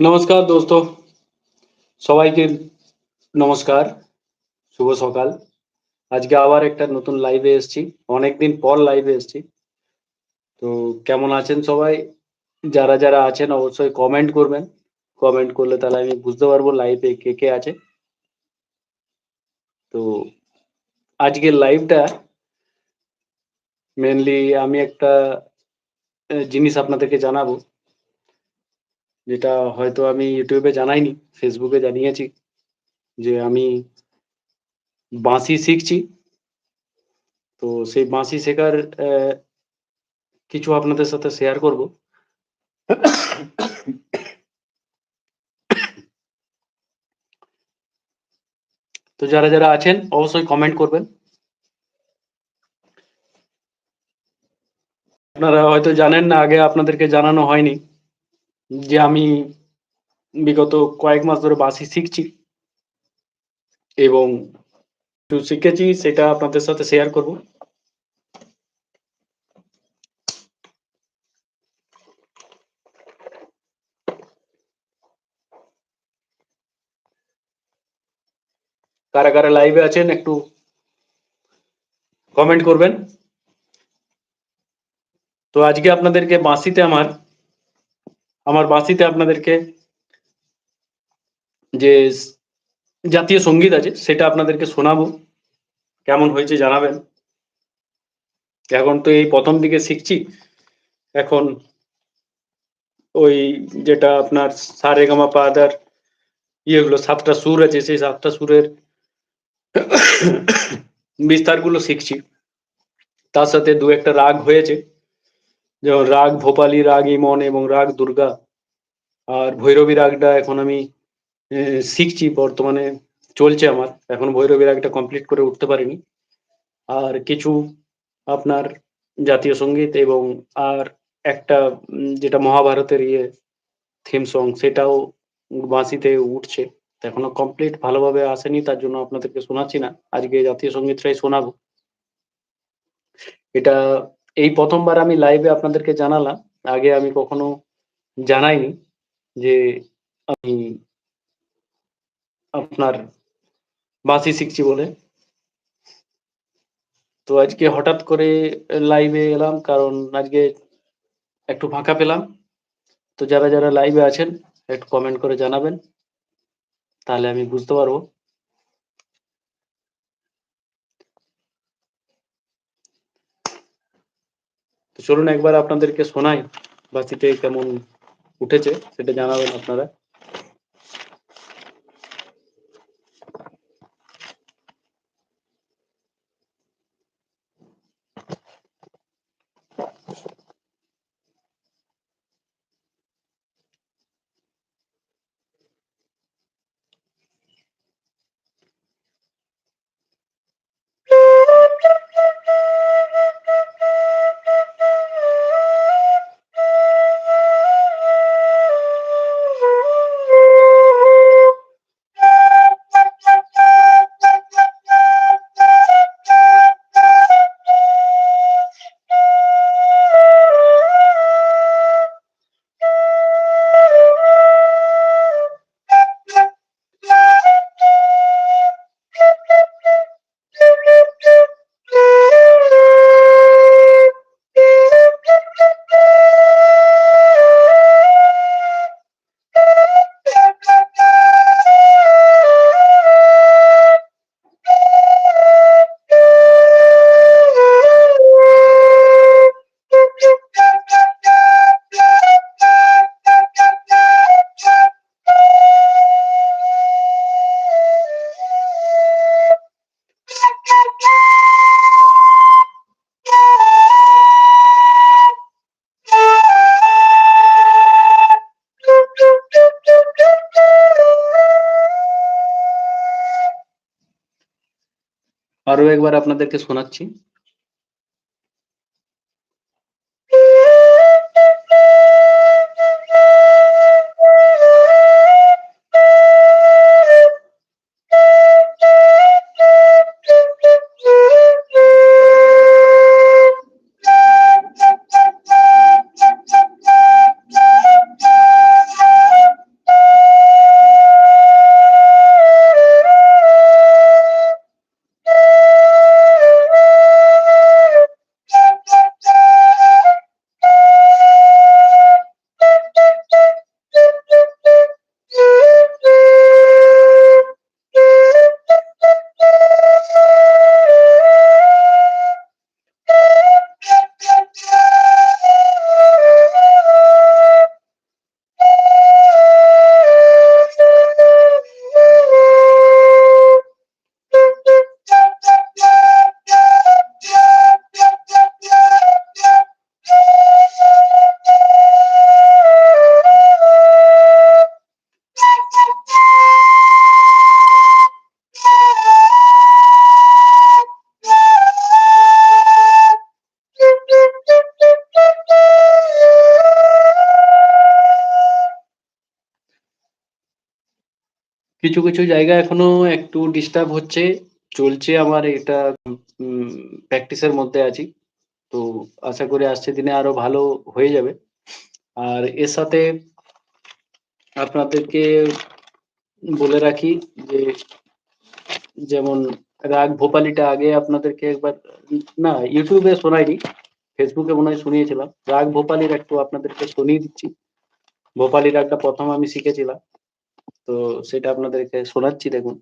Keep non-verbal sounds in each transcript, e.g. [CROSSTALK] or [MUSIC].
নমস্কার দোস্ত সবাইকে নমস্কার শুভ সকাল আজকে আবার একটা নতুন লাইভে এসেছি অনেকদিন পর লাইভে এসেছি তো কেমন আছেন সবাই যারা যারা আছেন অবশ্যই কমেন্ট করবেন কমেন্ট করলে তাহলে আমি বুঝতে পারব লাইভে কে কে আছে তো আজকের লাইভটা মেনলি আমি একটা জিনিস আপনাদেরকে জানাব। যেটা হয়তো আমি ইউটিউবে জানাইনি ফেসবুকে জানিয়েছি যে আমি বাঁশি শিখছি। তো সেই বাঁশি শেখার কিছু আপনাদের সাথে শেয়ার করব। তো যারা যারা আছেন, অবশ্যই কমেন্ট করবেন। আপনারা হয়তো জানেন না, আগে আপনাদেরকে জানানো হয়নি। যে আমি বিগত কয়েক মাস ধরে বাঁশি শিখছি এবং একটু শিখেছি সেটা আপনাদের সাথে শেয়ার করব। কারা কারা লাইভে আছেন, একটু কমেন্ট করবেন। তো আজকে আপনাদেরকে বাঁশিতে আমার আমার বাঁশিতে আপনাদেরকে যে জাতীয় সংগীত আছে, সেটা আপনাদেরকে শোনাবো। কেমন হয়েছে জানাবেন। এখন তো এই প্রথম দিকে শিখছি। এখন ওই যেটা আপনার সারে গামা পাদার ইয়েগুলো, সাতটা সুর আছে, সেই সাতটা সুরের [COUGHS] বিস্তারগুলো শিখছি। তার সাথে দু একটা রাগ হয়েছে। যেমন রাগ ভোপালি, রাগ ইমন এবং রাগ দুর্গা। আর ভৈরবী রাগটা এখন আমি শিখছি, বর্তমানে চলছে আমার। এখন ভৈরবী রাগটা কমপ্লিট করে উঠতে পারিনি। আর কিছু আপনার জাতীয় সংগীত এবং আর একটা যেটা মহাভারতের ইয়ে থিম সং সেটাও বাঁশিতে উঠছে। এখনও কমপ্লিট ভালোভাবে আসেনি, তার জন্য আপনাদেরকে শোনাচ্ছি না। আজকে জাতীয় সঙ্গীতটাই শোনাবো। এটা এই প্রথমবার আমি লাইভে আপনাদেরকে জানালাম। আগে আমি কখনো জানাইনি যে আমি আপনার বাসি শিখছি বলে। তো আজকে হঠাৎ করে লাইভে এলাম, কারণ আজকে একটু ফাঁকা পেলাম। তো যারা যারা লাইভে আছেন, একটু কমেন্ট করে জানাবেন, তাহলে আমি বুঝতে পারব। চলুন একবার আপনাদেরকে শোনাই বাসিতে কেমন উঠেছে সেটা জানাবেন আপনারা। আরও একবার আপনাদেরকে শোনাচ্ছি। কিছু, কিছু জায়গা এখনও একটু ডিস্টার্ব হচ্ছে। চলছে আমার এটা প্র্যাকটিসের মধ্যে আছি। তো আশা করি আসছে দিনে আরও ভালো হয়ে যাবে। আর এর সাথে আপনাদেরকে বলে রাখি যে যেমন রাগ ভোপালিটা আগে আপনাদেরকে একবার না ইউটিউবে শোনাইনি। এ মনে হয় শুনিয়েছিলাম। রাগ ভোপালীর একটু আপনাদেরকে শুনিয়ে দিচ্ছি। ভোপালী রাগটা প্রথম আমি শিখেছিলাম। তো সেটা আপনাদেরকে শোনাচ্ছি দেখুন।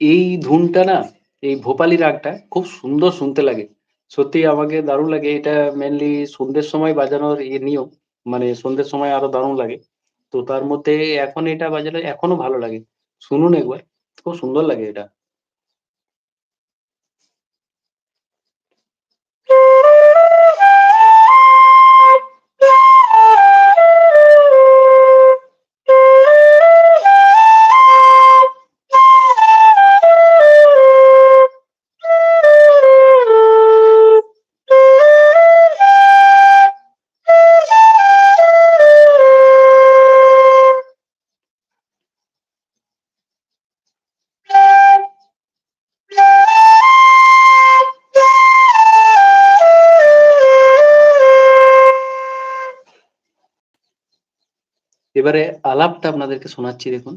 এই ধুনটা না, এই ভোপালি রাগটা খুব সুন্দর শুনতে লাগে। সত্যি আমাকে দারুণ লাগে। এটা মেনলি সন্ধ্যের সময় বাজানোর ইয়ে নিয়ম। মানে সন্ধ্যের সময় আরও দারুণ লাগে। তো তার মধ্যে এখন এটা বাজালে এখনও ভালো লাগে। শুনুন একবার। খুব সুন্দর লাগে এটা। এবারে আলাপটা আপনাদেরকে শোনাচ্ছি দেখুন।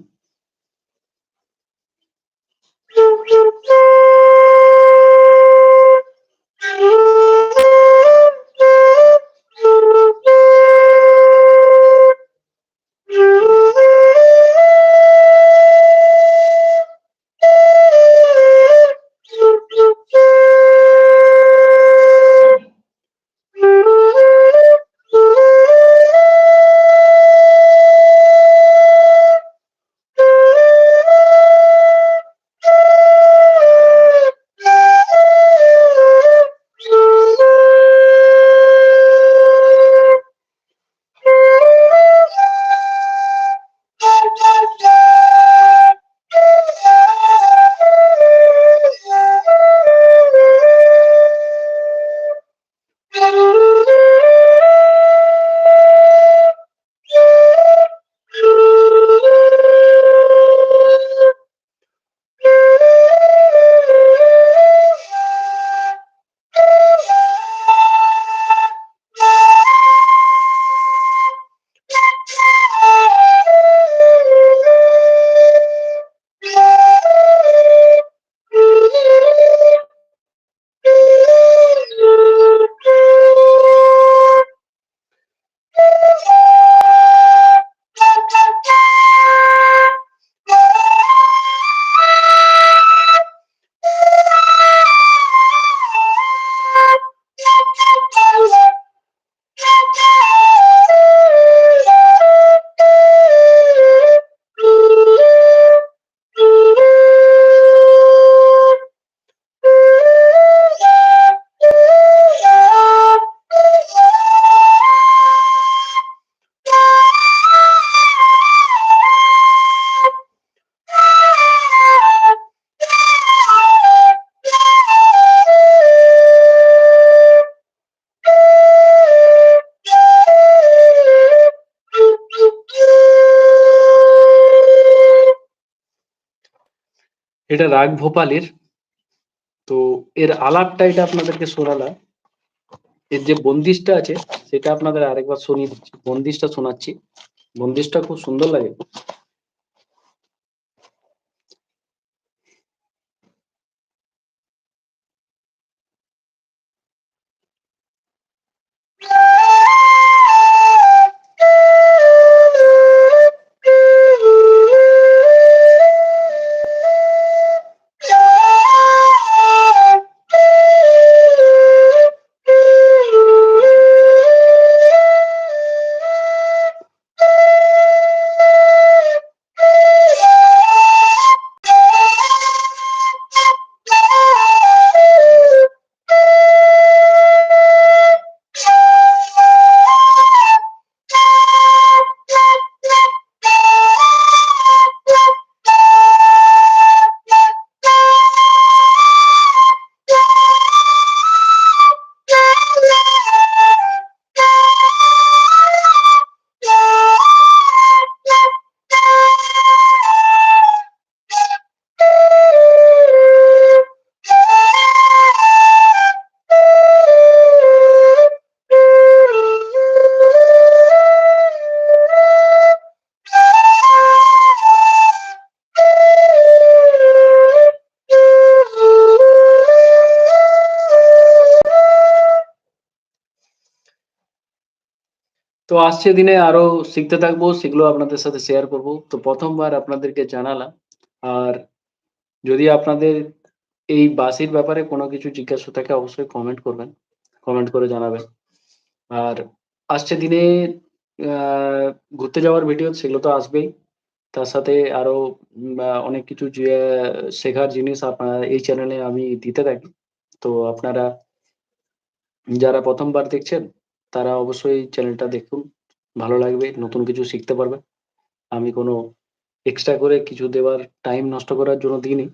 এটা রাগ ভোপালের। তো এর আলাপটা এটা আপনাদেরকে শোনালাম। এর যে বন্দিশটা আছে, সেটা আপনাদের আরেকবার দিচ্ছি। বন্দিশটা শোনাচ্ছি। বন্দিশটা খুব সুন্দর লাগে। আসছে দিনে আরও শিখতে থাকব, সেগুলো আপনাদের সাথে শেয়ার করব। তো প্রথমবার আপনাদেরকে জানালাম। আর যদি আপনাদের এই বাসির ব্যাপারে কোনো কিছু জিজ্ঞাসা থাকে অবশ্যই কমেন্ট করবেন। কমেন্ট করে জানাবেন। আর আসছে দিনে ঘুরতে যাওয়ার ভিডিও সেগুলো তো আসবেই। তার সাথে আরও অনেক কিছু যে শেখার জিনিস আপনা এই চ্যানেলে আমি দিতে থাকি। তো আপনারা যারা প্রথমবার দেখছেন, তারা অবশ্যই চ্যানেলটা দেখুন। ভালো লাগবে, নতুন কিছু শিখতে পারবেন। আমি কোনো এক্সট্রা করে কিছু দেওয়ার টাইম নষ্ট করার জন্য দিইনি।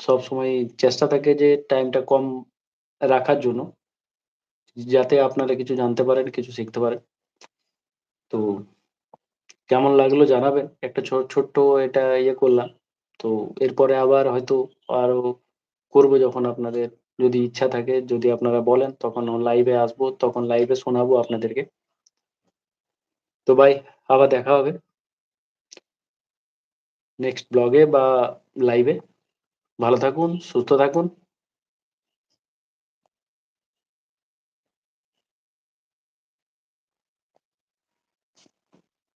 সবসময় চেষ্টা থাকে যে টাইমটা কম রাখার জন্য। যাতে আপনারা কিছু জানতে পারেন, কিছু শিখতে পারেন। তো কেমন লাগল জানাবেন। একটা ছোট্ট এটা ইয়ে করলাম। তো এরপরে আবার হয়তো আরও করব যখন আপনাদের যদি ইচ্ছা থাকে, যদি আপনারা বলেন তখন লাইভে আসব, তখন লাইভে শোনাবো আপনাদেরকে। তো ভাই আবার দেখা হবে। নেক্সট ব্লগে বা লাইভে। ভালো থাকুন, সুস্থ থাকুন।